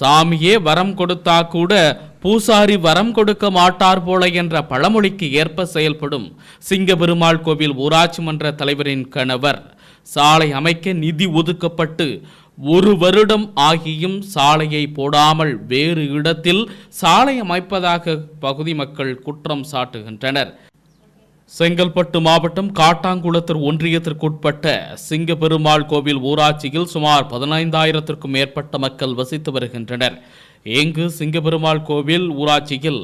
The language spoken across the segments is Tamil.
சாமியே வரம் கொடுத்தா கூட பூசாரி வரம் கொடுக்க மாட்டார் போல என்ற பழமொழிக்கு ஏற்ப செயல்படும் சிங்கபெருமாள் கோவில் ஊராட்சி மன்ற தலைவரின் கணவர். சாலை அமைக்க நிதி ஒதுக்கப்பட்டு ஒரு வருடம் ஆகியும் சாலையை போடாமல் வேறு இடத்தில் சாலை அமைப்பதாக பகுதி மக்கள் குற்றம் சாட்டுகின்றனர். செங்கல்பட்டு மாவட்டம் காட்டாங்குளத்தூர் ஒன்றியத்திற்குட்பட்ட சிங்கப்பெருமாள் கோவில் ஊராட்சியில் சுமார் பதினைந்தாயிரத்திற்கும் மேற்பட்ட மக்கள் வசித்து வருகின்றனர். இங்கு சிங்கபெருமாள் கோவில் ஊராட்சியில்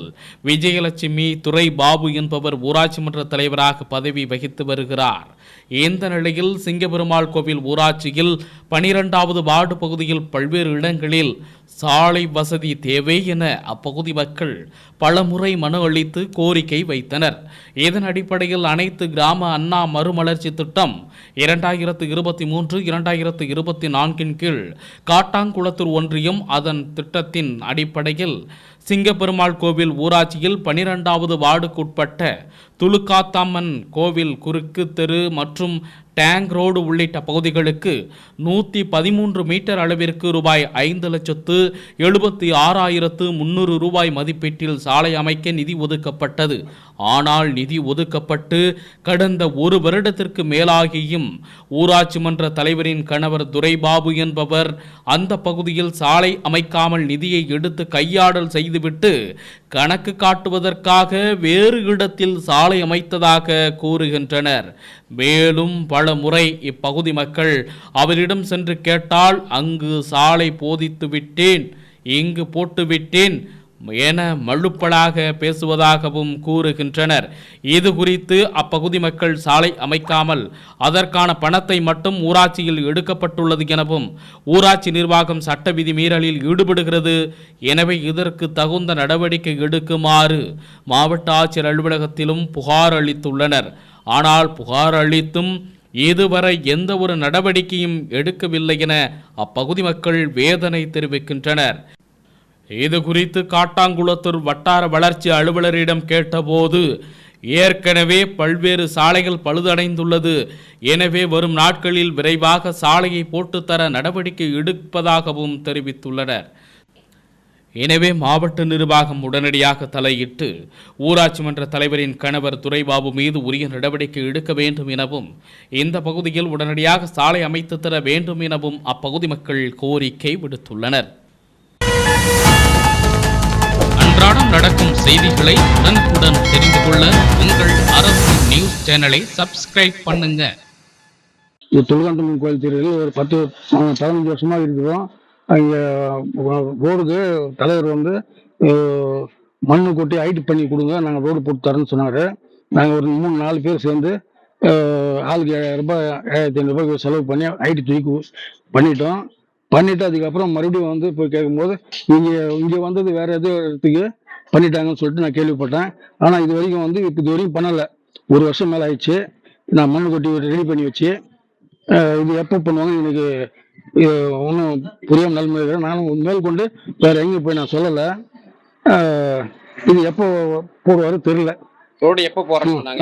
விஜயலட்சுமி துறை பாபு என்பவர் ஊராட்சி மன்ற தலைவராக பதவி வகித்து வருகிறார். இந்த நிலையில் சிங்கபெருமாள் கோவில் ஊராட்சியில் பனிரெண்டாவது வார்டு பகுதியில் பல்வேறு இடங்களில் சாலை வசதி தேவை என அப்பகுதி மக்கள் பலமுறை மனு அளித்து கோரிக்கை வைத்தனர். இதன் அடிப்படையில் அனைத்து கிராம அண்ணா மறுமலர்ச்சி திட்டம் இரண்டாயிரத்து இருபத்தி மூன்று இரண்டாயிரத்து இருபத்தி நான்கின் கீழ் காட்டாங்குளத்தூர் ஒன்றியம் அதன் திட்டத்தின் அடிப்படையில் சிங்கப்பெருமாள் கோவில் ஊராட்சியில் பனிரெண்டாவது வார்டுக்குட்பட்ட துலுக்காத்தம்மன் கோவில் குறுக்கு தெரு மற்றும் டேங்க் ரோடு உள்ளிட்ட பகுதிகளுக்கு நூற்றி பதிமூன்று மீட்டர் அளவிற்கு ரூபாய் ஐந்து லட்சத்து எழுபத்தி ஆறாயிரத்து முந்நூறு ரூபாய் மதிப்பீட்டில் சாலை அமைக்க நிதி ஒதுக்கப்பட்டது. ஆனால் நிதி ஒதுக்கப்பட்டு கடந்த ஒரு வருடத்திற்கு மேலாகியும் ஊராட்சி மன்ற தலைவரின் கணவர் துரைபாபு என்பவர் அந்த பகுதியில் சாலை அமைக்காமல் நிதியை எடுத்து கையாடல் செய்துவிட்டு கணக்கு காட்டுவதற்காக வேறு இடத்தில் சாலை அமைத்ததாக கூறுகின்றனர். மேலும் பல முறை இப்பகுதி மக்கள் அவரிடம் சென்று கேட்டால் அங்கு சாலை போதித்து விட்டேன் இங்கு போட்டுவிட்டேன் என மழுப்பலாக பேசுவதாகவும் கூறுகின்றனர். இது குறித்து அப்பகுதி மக்கள் சாலை அமைக்காமல் அதற்கான பணத்தை மட்டும் ஊராட்சியில் எடுக்கப்பட்டுள்ளது எனவும் ஊராட்சி நிர்வாகம் சட்ட விதி மீறலில் ஈடுபடுகிறது. எனவே இதற்கு தகுந்த நடவடிக்கை எடுக்குமாறு மாவட்ட ஆட்சியர் அலுவலகத்திலும் புகார் அளித்துள்ளனர். ஆனால் புகார் அளித்தும் இதுவரை எந்த ஒரு நடவடிக்கையும் எடுக்கவில்லை என அப்பகுதி மக்கள் வேதனை தெரிவிக்கின்றனர். இது குறித்து காட்டாங்குளத்தூர் வட்டார வளர்ச்சி அலுவலரிடம் கேட்டபோது ஏற்கனவே பல்வேறு சாலைகள் பழுதடைந்துள்ளது. எனவே வரும் நாட்களில் விரைவாக சாலையை போட்டுத்தர நடவடிக்கை எடுப்பதாகவும் தெரிவித்துள்ளனர். எனவே மாவட்ட நிர்வாகம் உடனடியாக தலையிட்டு ஊராட்சி மன்ற தலைவரின் கணவர் துரைபாபு மீது உரிய நடவடிக்கை எடுக்க வேண்டும் எனவும் இந்த பகுதியில் உடனடியாக சாலை அமைத்து தர வேண்டும் எனவும் அப்பகுதி மக்கள் கோரிக்கை விடுத்துள்ளனர். அன்றாடம் நடக்கும் செய்திகளை உடனுக்குடன் தெரிந்து கொள்ள உங்கள் அரசு நியூஸ் சேனலை சப்ஸ்கிரைப் பண்ணுங்க. இது தொழுகாந்தம்மன் கோயில் தெருவில் ஒரு பத்து பதினஞ்சு வருஷமாக இருக்கிறோம். இங்கே ரோடுக்கு தலைவர் வந்து மண்ணு கொட்டி ஹைட் பண்ணி கொடுங்க நாங்கள் ரோடு போட்டு தரோன்னு சொன்னார். நாங்கள் ஒரு மூணு நாலு பேர் சேர்ந்து ஆளுக்கு ஏழாயிரம் ரூபாய் ஏழாயிரத்தி ஐநூறுபாய்க்கு செலவு பண்ணி ஐடி தூக்கி பண்ணிட்டோம். பண்ணிட்டு அதுக்கப்புறம் மறுபடியும் வந்து போய் கேட்கும்போது இங்கே இங்கே வந்தது வேற எதோ இடத்துக்கு பண்ணிட்டாங்கன்னு சொல்லிட்டு நான் கேள்விப்பட்டேன். ஆனால் இது வரைக்கும் வந்து இப்போ இது வரைக்கும் பண்ணலை. ஒரு வருஷம் மேலே ஆயிடுச்சு. நான் மண்ணு கொட்டி ரெடி பண்ணி வச்சு இது எப்போ பண்ணுவாங்க எனக்கு ஒன்றும் புரியாம நிலைமை இருக்கிறேன் நானும் மேற்கொண்டு வேற எங்கேயும் போய் நான் சொல்லலை. இது எப்போ போடுவாரு தெரியல. ரோடு எப்போ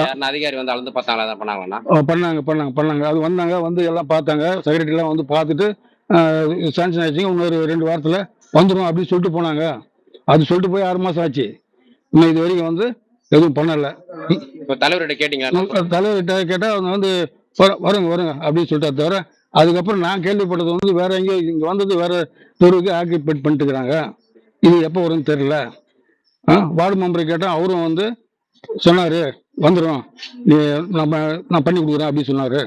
யாருன்னா அதிகாரி வந்து அளந்து பார்த்தாங்களா அஹ் பண்ணாங்க பண்ணாங்க பண்ணாங்க. அது வந்தாங்க வந்து எல்லாம் பார்த்தாங்க. செக்ரட்டரிலாம் வந்து பார்த்துட்டு சாங்ஷன் ஆயிடுச்சுங்க இன்னொரு ரெண்டு வாரத்தில் வந்துடும் அப்படின்னு சொல்லிட்டு போனாங்க. அது சொல்லிட்டு போய் ஆறு மாதம் ஆச்சு. இன்னும் இது வரைக்கும் வந்து எதுவும் பண்ணலை. இப்போ தலைவர்கிட்ட கேட்டீங்களா? தலைவர்கிட்ட கேட்டால் அவங்க வந்து வர- வருங்க வருங்க அப்படின்னு சொல்லிட்டு தவிர அதுக்கப்புறம் நான் கேள்விப்பட்டது வந்து வேற எங்கேயோ இங்கே வந்தது வேற தெருவுக்கு ஆக்கிபேட் பண்ணிட்டு இருக்கிறாங்க இது எப்போ வரும்னு தெரியல. ஆ வார்டு மெம்பரை கேட்டால் அவரும் வந்து சொன்னார் வந்துடும் நீ நம்ம நான் பண்ணி கொடுக்குறேன் அப்படின்னு சொன்னார்.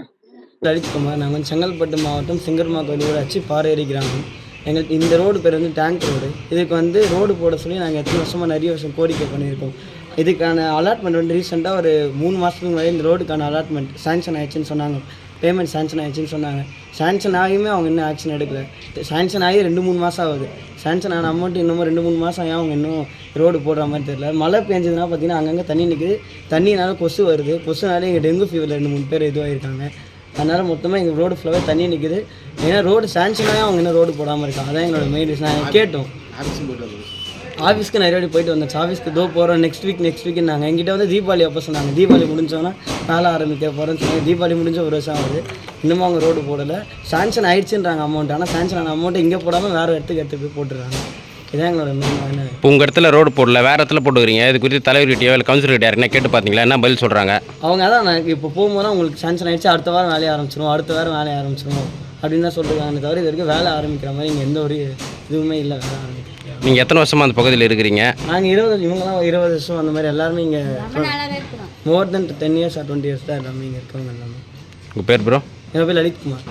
லலித்குமார் நாங்கள் வந்து செங்கல்பட்டு மாவட்டம் சிங்கர்மா கோயில் ஊராட்சி பாரேரி கிராமம். எங்களுக்கு இந்த ரோடு பேர் வந்து டேங்க் ரோடு இதுக்கு வந்து ரோடு போட சொல்லி நாங்கள் எத்தனை வருஷமாக நிறைய வருஷம் கோரிக்கை பண்ணியிருக்கோம். இதுக்கான அலாட்மெண்ட் வந்து ரீசெண்டாக ஒரு மூணு மாதத்துக்கு முன்னாடி இந்த ரோடுக்கான அலாட்மெண்ட் சேங்ஷன் ஆயிடுச்சுன்னு சொன்னாங்க. பேமெண்ட் சேங்ஷன் ஆயிடுச்சுன்னு சொன்னாங்க. சேங்ஷன் ஆகியுமே அவங்க இன்னும் ஆக்ஷன் எடுக்கல. சேங்ஷன் ஆகி ரெண்டு மூணு மாதம் ஆகுது. சேங்ஷன் ஆன அமௌண்ட் இன்னமும் ரெண்டு மூணு மாதம் ஆகி அவங்க இன்னும் ரோடு போடுற மாதிரி தெரியல. மழை பெஞ்சதுன்னா பார்த்தீங்கன்னா அங்கங்கே தண்ணி நிற்குது தண்ணினால கொசு வருது. கொசுனாலே இங்கே டெங்கு ஃபீவர் ரெண்டு மூணு பேர் இதுவாகிருக்காங்க அதனால் மொத்தமாக எங்கள் ரோடு ஃபுல்லாகவே தண்ணி நிற்குது ஏன்னா ரோடு சாங்ஷனாக அவங்க இன்னும் ரோடு போடாமல் இருக்காங்க? அதான் எங்களோட மெயின் ரீசன் நாங்கள் கேட்டோம். ஆஃபீஸ்க்கு நிறைய வாட்டி போயிட்டு வந்தாச்சு ஆஃபீஸ்க்கு தோ போகிறோம் நெக்ஸ்ட் வீக் நெக்ஸ்ட் வீக் நாங்கள் எங்கிட்ட வந்து தீபாவளி அப்போ சொன்னாங்க. தீபாவளி முடிஞ்சோன்னா வேலை ஆரம்பிக்க போகிறேன்னு சொன்னாங்க. தீபாவளி முடிஞ்ச ஒரு வருஷம் ஆகுது. இன்னமும் அவங்க ரோடு போடலை. சாங்ஷன் ஆயிடுச்சுன்றாங்க அமௌண்ட் ஆனால் சாங்ஷன் ஆன அமௌண்ட் இங்கே போடாமல் வேறு இடத்துக்கு எடுத்து போய் போட்டுருக்காங்க இதான் எங்களோட மெயின் இப்போ உங்கள் இடத்துல ரோடு போடல வேறு இடத்துல போட்டுக்கிறீங்க. இது குறித்து தலைவர்கிட்டயோ இல்லை கவுன்சிலர்கிட்ட யாருன்னா கேட்டு பார்த்தீங்களா என்ன பதில் சொல்கிறாங்க அவங்க அதான் நான் இப்போ போகும்போது உங்களுக்கு சாங்ஷன் ஆயிடுச்சு அடுத்த வாரம் வேலையை ஆரம்பிச்சிருவோம் அடுத்த வாரம் வேலையை ஆரம்பிச்சிருவோம் அப்படின்னு தான் சொல்லிருக்காங்க தவிர இது வரைக்கும் வேலை ஆரம்பிக்கிற மாதிரி இங்கே எந்த ஒரு இதுவுமே இல்லை வேலை ஆரம்பிக்க நீங்கள் எத்தனை வருஷமாக அந்த பகுதியில் இருக்கிறீங்க? நாங்கள் இருபது இவங்கெல்லாம் இருபது வருஷம் அந்த மாதிரி எல்லாருமே இங்கே more than ten years or twenty years தான் எல்லாமே இங்கே இருக்கவங்க எல்லாமே. உங்கள் பேர் ப்ரோ என் பேர் லலித் குமார்.